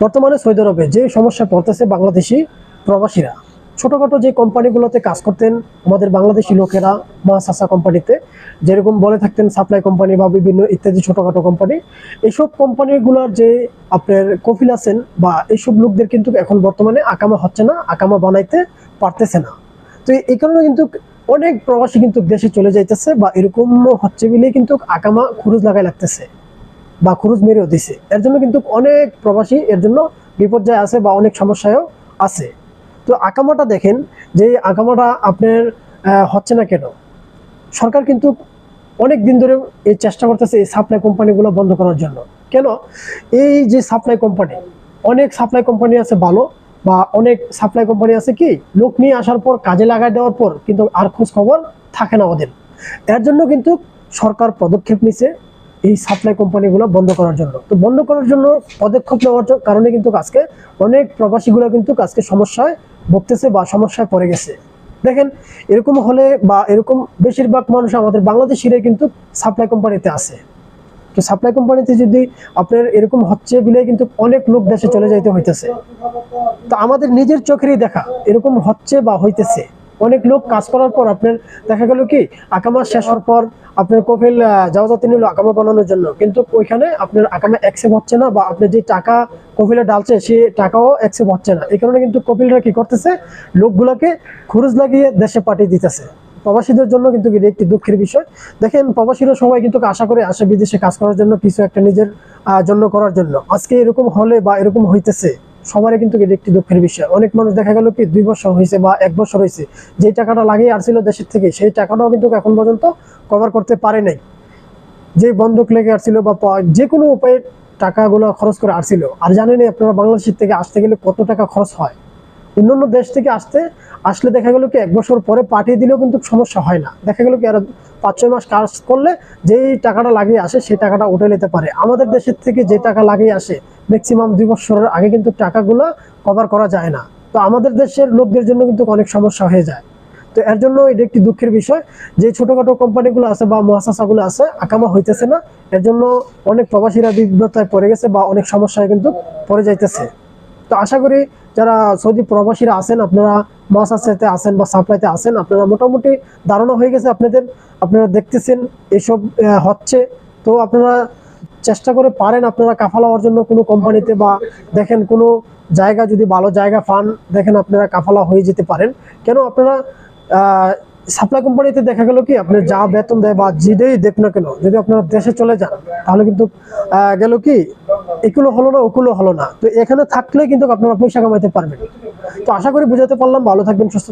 বর্তমানে সৌদি আরবে যে সমস্যা পড়তেছে বাংলাদেশি প্রবাসীরা। ছোটোখাটো যে কোম্পানিগুলোতে কাজ করতেন আমাদের বাংলাদেশি লোকেরা, মা সাসা কোম্পানিতে, যেরকম বলে থাকতেন সাপ্লাই কোম্পানি বা বিভিন্ন ইত্যাদি ছোটোখাটো কোম্পানি এইসব কোম্পানিগুলোর যে আপনার কফিল আছেন বা এইসব লোকদের কিন্তু এখন বর্তমানে আকামা হচ্ছে না, আকামা বানাইতে পারতেছে না। তো এই কারণে কিন্তু অনেক প্রবাসী কিন্তু দেশে চলে যাইতেছে বা এরকম হচ্ছে বলে কিন্তু আকামা খরচ লাগাই লাগতেছে। বা খরচ মেরেও দিছে। এর জন্য কিন্তু অনেক প্রবাসী এর জন্য বিপর্যয় আছে বা অনেক সমস্যায়ও আছে। তো আকামাটা দেখেন যে আকামাটা আপনার হচ্ছে না কেন? সরকার কিন্তু অনেক দিন ধরে এই চেষ্টা করতেছে এই সাপ্লাই কোম্পানিগুলো বন্ধ করার জন্য। কেন? এই যে সাপ্লাই কোম্পানি অনেক সাপ্লাই কোম্পানি আছে ভালো বা অনেক সাপ্লাই কোম্পানি আছে কি, লোক নিয়ে আসার পর, কাজে লাগাই দেওয়ার পর কিন্তু আর খোঁজ খবর থাকে না ওদের। এর জন্য কিন্তু সরকার পদক্ষেপ নিছে। এই সাপ্লাই কোম্পানিগুলো বন্ধ করার জন্য। তো বন্ধ করার জন্য পদক্ষেপ নেওয়ার কারণে কিন্তু আজকে অনেক প্রবাসীগুলো কিন্তু আজকে সমস্যায় ভুগতেছে বা সমস্যায় পড়ে গেছে। দেখেন, এরকম হলে বা এরকম বেশিরভাগ মানুষ আমাদের বাংলাদেশিরাই কিন্তু সাপ্লাই কোম্পানিতে আছে। তো সাপ্লাই কোম্পানিতে যদি আপনার এরকম হচ্ছে বলে কিন্তু অনেক লোক দেশে চলে যাইতে হইতেছে। তো আমাদের নিজের চোখেরই দেখা এরকম হচ্ছে বা হইতেছে। অনেক লোক কাজ করার পর আপনার দেখা গেল কি, আকামা শেষ হওয়ার পর আপনার কপিল যাওয়া যাতে নিল আকামা বানানোর জন্য। কিন্তু ওইখানে আপনার আকামা অ্যাকসেপ্ট হচ্ছে না বা আপনি যে টাকা কপিলে ডালছে সে টাকাও অ্যাকসেপ্ট হচ্ছে না। এই কারণে কিন্তু কপিলরা কি করতেছে, লোকগুলাকে খরচ লাগিয়ে দেশে পাঠিয়ে দিতেছে। প্রবাসীদের জন্য কিন্তু একটি দুঃখের বিষয়। দেখেন, প্রবাসীরা সবাই কিন্তু আশা করে আসে বিদেশে কাজ করার জন্য, কিছু একটা নিজের জন্য করার জন্য। আজকে এরকম হলে বা এরকম হইতেছে সবারই কিন্তু এটা একটি দুঃখের বিষয়। অনেক মানুষ দেখা গেল কি, দুই বছর হয়েছে বা এক বছর হয়েছে যে টাকাটা লাগিয়ে আসছিল দেশের থেকে, সেই টাকাটাও কিন্তু এখন পর্যন্ত কভার করতে পারে নাই। যে বন্ধক লেগে আসছিল বা যে কোনো উপায়ে টাকাগুলো খরচ করে আসছিল আর জানেনি আপনারা বাংলাদেশের থেকে আসতে গেলে কত টাকা খরচ হয়। অন্যান্য দেশ থেকে আসতে, আসলে দেখা গেল কি এক বছর পরে পাঠিয়ে দিলেও কিন্তু সমস্যা হয় না। দেখা গেল কি আর পাঁচ ছয় মাস কাজ করলে যেই টাকাটা লাগিয়ে আসে সেই টাকাটা উঠে নিতে পারে। আমাদের দেশের থেকে যে টাকা লাগিয়ে আসে ম্যাক্সিমাম দুই বছরের আগে কিন্তু টাকাগুলো কভার করা যায় না। তো আমাদের দেশের লোকদের জন্য কিন্তু অনেক সমস্যা হয়ে যায়। তো এর জন্য এটা একটি দুঃখের বিষয় যে ছোটখাটো কোম্পানিগুলো আছে বা মহাসাসাগুলো আছে, আকামা হইতেছে না। এর জন্য অনেক প্রবাসীরা বিব্রতায় পড়ে গেছে বা অনেক সমস্যায় কিন্তু পড়ে যাইতেছে। তো আশা করি যারা সৌদি প্রবাসীরা আছেন, আপনারা মহাসাসাতে আছেন বা সাপ্লাইতে আছেন, আপনারা মোটামুটি ধারণা হয়ে গেছে আপনাদের। আপনারা দেখতেছেন এসব হচ্ছে। তো আপনারা চেষ্টা করে পারেন আপনারা কাফালা হওয়ার জন্য কোনো কোম্পানিতে বা দেখেন কোনো জায়গা যদি ভালো জায়গা পান, দেখেন আপনারা কাফালা হয়ে যেতে পারেন। কেন আপনারা সাপ্লাই কোম্পানিতে দেখা গেল কি আপনার যা বেতন দেয় বা যেটাই দেখ না কেন, যদি আপনারা দেশে চলে যান, তাহলে কিন্তু গেল কি এগুলো হলো না, ওগুলো হলো না। তো এখানে থাকলে কিন্তু আপনারা পয়সা কামাইতে পারবেন। তো আশা করি বুঝাতে পারলাম। ভালো থাকবেন, সুস্থ